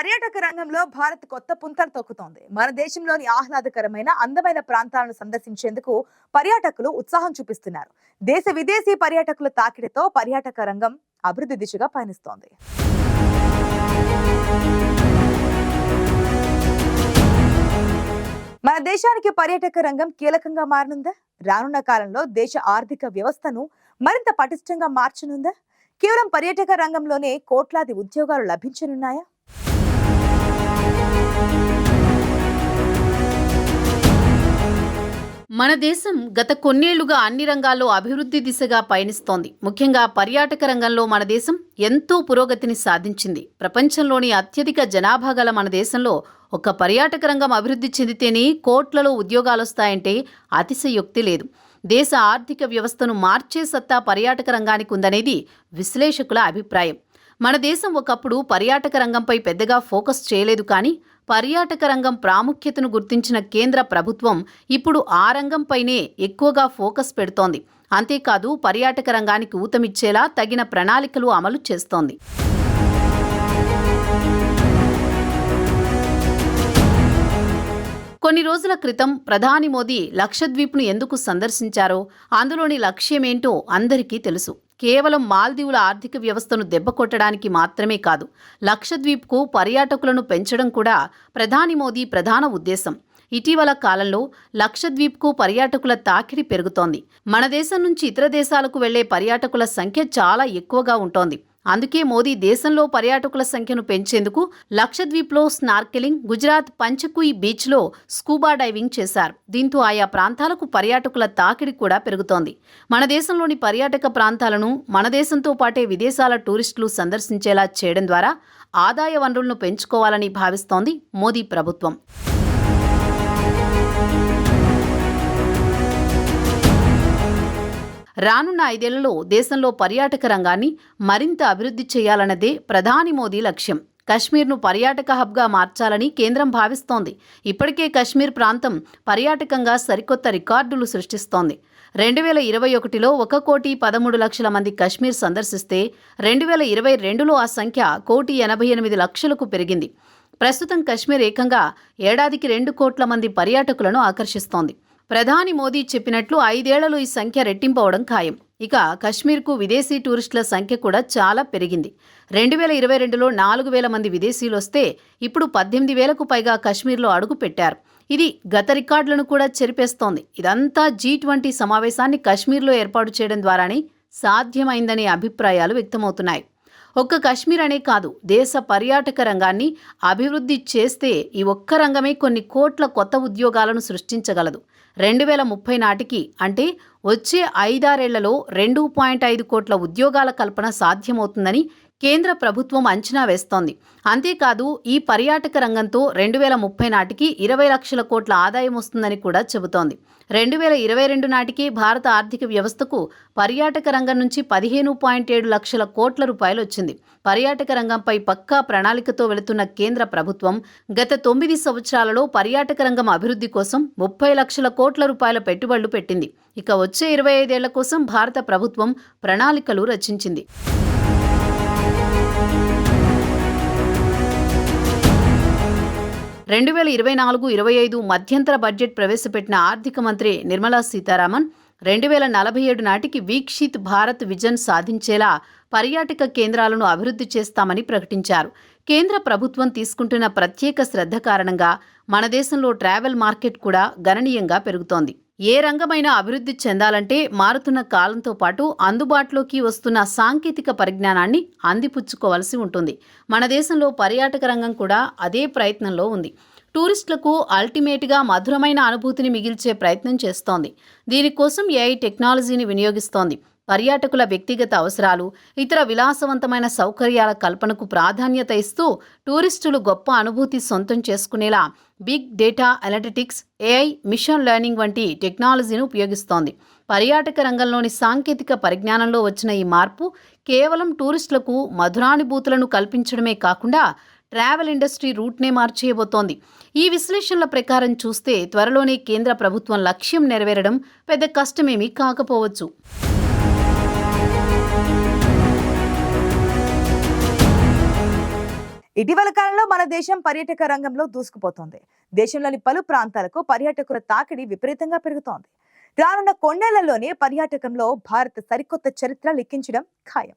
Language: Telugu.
పర్యాటక రంగంలో భారత్ కొత్త పుంతలు తొక్కుతోంది. మన దేశంలోని ఆహ్లాదకరమైన అందమైన ప్రాంతాలను సందర్శించేందుకు పర్యాటకులు ఉత్సాహం చూపిస్తున్నారు. దేశ విదేశీ పర్యాటకుల తాకిడితో పర్యాటక రంగం అభివృద్ధి దిశగా పయనిస్తోంది. మన దేశానికి పర్యాటక రంగం కీలకంగా మారనుందా? రానున్న కాలంలో దేశ ఆర్థిక వ్యవస్థను మరింత పటిష్టంగా మార్చనుందా? కేవలం పర్యాటక రంగంలోనే కోట్లాది ఉద్యోగాలు లభించనున్నాయా? మన దేశం గత కొన్నేళ్ళుగా అన్ని రంగాల్లో అభివృద్ధి దిశగా పయనిస్తోంది. ముఖ్యంగా పర్యాటక రంగంలో మన దేశం ఎంతో పురోగతిని సాధించింది. ప్రపంచంలోని అత్యధిక జనాభా గల మన దేశంలో ఒక పర్యాటక రంగం అభివృద్ధి చెందితేనే కోట్లలో ఉద్యోగాలొస్తాయంటే అతిశయోక్తి లేదు. దేశ ఆర్థిక వ్యవస్థను మార్చే సత్తా పర్యాటక రంగానికి ఉందనేది విశ్లేషకుల అభిప్రాయం. మన దేశం ఒకప్పుడు పర్యాటక రంగంపై పెద్దగా ఫోకస్ చేయలేదు కానీ పర్యాటక రంగం ప్రాముఖ్యతను గుర్తించిన కేంద్ర ప్రభుత్వం ఇప్పుడు ఆ రంగంపైనే ఎక్కువగా ఫోకస్ పెడుతోంది. అంతేకాదు పర్యాటక రంగానికి ఊతమిచ్చేలా తగిన ప్రణాళికలు అమలు చేస్తోంది. కొన్ని రోజుల క్రితం ప్రధాని మోదీ లక్షద్వీప్ను ఎందుకు సందర్శించారో అందులోని లక్ష్యమేంటో అందరికీ తెలుసు. కేవలం మాల్దీవుల ఆర్థిక వ్యవస్థను దెబ్బకొట్టడానికి మాత్రమే కాదు లక్షద్వీప్కు పర్యాటకులను పెంచడం కూడా ప్రధాని మోదీ ప్రధాన ఉద్దేశం. ఇటీవల కాలంలో లక్షద్వీప్కు పర్యాటకుల తాకిడి పెరుగుతోంది. మన దేశం నుంచి ఇతర దేశాలకు వెళ్ళే పర్యాటకుల సంఖ్య చాలా ఎక్కువగా ఉంటోంది. అందుకే మోదీ దేశంలో పర్యాటకుల సంఖ్యను పెంచేందుకు లక్షద్వీప్లో స్నార్కెలింగ్ గుజరాత్ పంచకుయి బీచ్లో స్కూబా డైవింగ్ చేశారు. దీంతో ఆయా ప్రాంతాలకు పర్యాటకుల తాకిడి కూడా పెరుగుతోంది. మన దేశంలోని పర్యాటక ప్రాంతాలను మన దేశంతో పాటే విదేశాల టూరిస్టులు సందర్శించేలా చేయడం ద్వారా ఆదాయ వనరులను పెంచుకోవాలని భావిస్తోంది మోదీ ప్రభుత్వం. రానున్న ఐదేళ్ళలో దేశంలో పర్యాటక రంగాన్ని మరింత అభివృద్ధి చేయాలన్నదే ప్రధాని మోదీ లక్ష్యం. కశ్మీర్ను పర్యాటక హబ్గా మార్చాలని కేంద్రం భావిస్తోంది. ఇప్పటికే కశ్మీర్ ప్రాంతం పర్యాటకంగా సరికొత్త రికార్డులు సృష్టిస్తోంది. రెండు వేల ఇరవై ఒకటిలో ఒక కోటి పదమూడు లక్షల మంది కశ్మీర్ సందర్శిస్తే రెండు వేల ఇరవై రెండులో ఆ సంఖ్య కోటి ఎనభై ఎనిమిది లక్షలకు పెరిగింది. ప్రస్తుతం కశ్మీర్ ఏకంగా ఏడాదికి రెండు కోట్ల మంది పర్యాటకులను ఆకర్షిస్తోంది. ప్రధాని మోదీ చెప్పినట్లు ఐదేళ్ళలో ఈ సంఖ్య రెట్టింపవడం ఖాయం. ఇక కశ్మీర్కు విదేశీ టూరిస్టుల సంఖ్య కూడా చాలా పెరిగింది. రెండు వేల ఇరవై రెండులో నాలుగు వేల మంది విదేశీయులు వస్తే ఇప్పుడు పద్దెనిమిది వేలకు పైగా కశ్మీర్లో అడుగు పెట్టారు. ఇది గత రికార్డులను కూడా చెరిపేస్తోంది. ఇదంతా జీ ట్వంటీ సమావేశాన్ని కశ్మీర్లో ఏర్పాటు చేయడం ద్వారానే సాధ్యమైందనే అభిప్రాయాలు వ్యక్తమవుతున్నాయి. ఒక్క కశ్మీర్ అనే కాదు దేశ పర్యాటక రంగాన్ని అభివృద్ధి చేస్తే ఈ ఒక్క రంగమే కొన్ని కోట్ల కొత్త ఉద్యోగాలను సృష్టించగలదు. రెండు వేల ముప్పై నాటికి అంటే వచ్చే ఐదారేళ్ళలో రెండు పాయింట్ ఐదు కోట్ల ఉద్యోగాల కల్పన సాధ్యమవుతుందని కేంద్ర ప్రభుత్వం అంచనా వేస్తోంది. అంతేకాదు ఈ పర్యాటక రంగంతో రెండు వేల ముప్పై నాటికి ఇరవై లక్షల కోట్ల ఆదాయం వస్తుందని కూడా చెబుతోంది. రెండు వేల ఇరవై రెండు నాటికి భారత ఆర్థిక వ్యవస్థకు పర్యాటక రంగం నుంచి పదిహేను పాయింట్ ఏడు లక్షల కోట్ల రూపాయలు వచ్చింది. పర్యాటక రంగంపై పక్కా ప్రణాళికతో వెళుతున్న కేంద్ర ప్రభుత్వం గత తొమ్మిది సంవత్సరాలలో పర్యాటక రంగం అభివృద్ధి కోసం ముప్పై లక్షల కోట్ల రూపాయల పెట్టుబడులు పెట్టింది. ఇక వచ్చే ఇరవై ఐదేళ్ళ కోసం భారత ప్రభుత్వం ప్రణాళికలు రచించింది. రెండు వేల ఇరవై నాలుగు ఇరవై ఐదు మధ్యంతర బడ్జెట్ ప్రవేశపెట్టిన ఆర్థిక మంత్రి నిర్మలా సీతారామన్ రెండు వేల నలభై ఏడు నాటికి వీక్షిత్ భారత్ విజన్ సాధించేలా పర్యాటక కేంద్రాలను అభివృద్ధి చేస్తామని ప్రకటించారు. కేంద్ర ప్రభుత్వం తీసుకుంటున్న ప్రత్యేక శ్రద్ధ కారణంగా మన దేశంలో ట్రావెల్ మార్కెట్ కూడా గణనీయంగా పెరుగుతోంది. ఏ రంగమైనా అభివృద్ధి చెందాలంటే మారుతున్న కాలంతో పాటు అందుబాటులోకి వస్తున్న సాంకేతిక పరిజ్ఞానాన్ని అందిపుచ్చుకోవాల్సి ఉంటుంది. మన దేశంలో పర్యాటక రంగం కూడా అదే ప్రయత్నంలో ఉంది. టూరిస్టులకు అల్టిమేట్గా మధురమైన అనుభూతిని మిగిల్చే ప్రయత్నం చేస్తోంది. దీనికోసం ఏఐ టెక్నాలజీని వినియోగిస్తోంది. పర్యాటకుల వ్యక్తిగత అవసరాలు ఇతర విలాసవంతమైన సౌకర్యాల కల్పనకు ప్రాధాన్యత ఇస్తూ టూరిస్టులు గొప్ప అనుభూతి సొంతం చేసుకునేలా big data analytics AI machine learning వంటి టెక్నాలజీని ఉపయోగిస్తోంది. పర్యాటక రంగంలోని సాంకేతిక పరిజ్ఞానంలో వచ్చిన ఈ మార్పు కేవలం టూరిస్టులకు మధురానుభూతులను కల్పించడమే కాకుండా ట్రావెల్ ఇండస్ట్రీ రూట్నే మార్చేయబోతోంది. ఈ విశ్లేషణల ప్రకారం చూస్తే త్వరలోనే కేంద్ర ప్రభుత్వం లక్ష్యం నెరవేరడం పెద్ద కష్టమేమీ కాకపోవచ్చు. ఇటీవల కాలంలో మన దేశం పర్యాటక రంగంలో దూసుకుపోతోంది. దేశంలోని పలు ప్రాంతాలకు పర్యాటకుల తాకిడి విపరీతంగా పెరుగుతోంది. రానున్న కొన్నేళ్ళలోనే పర్యాటకంలో భారత్ సరికొత్త చరిత్ర లిఖించడం ఖాయం.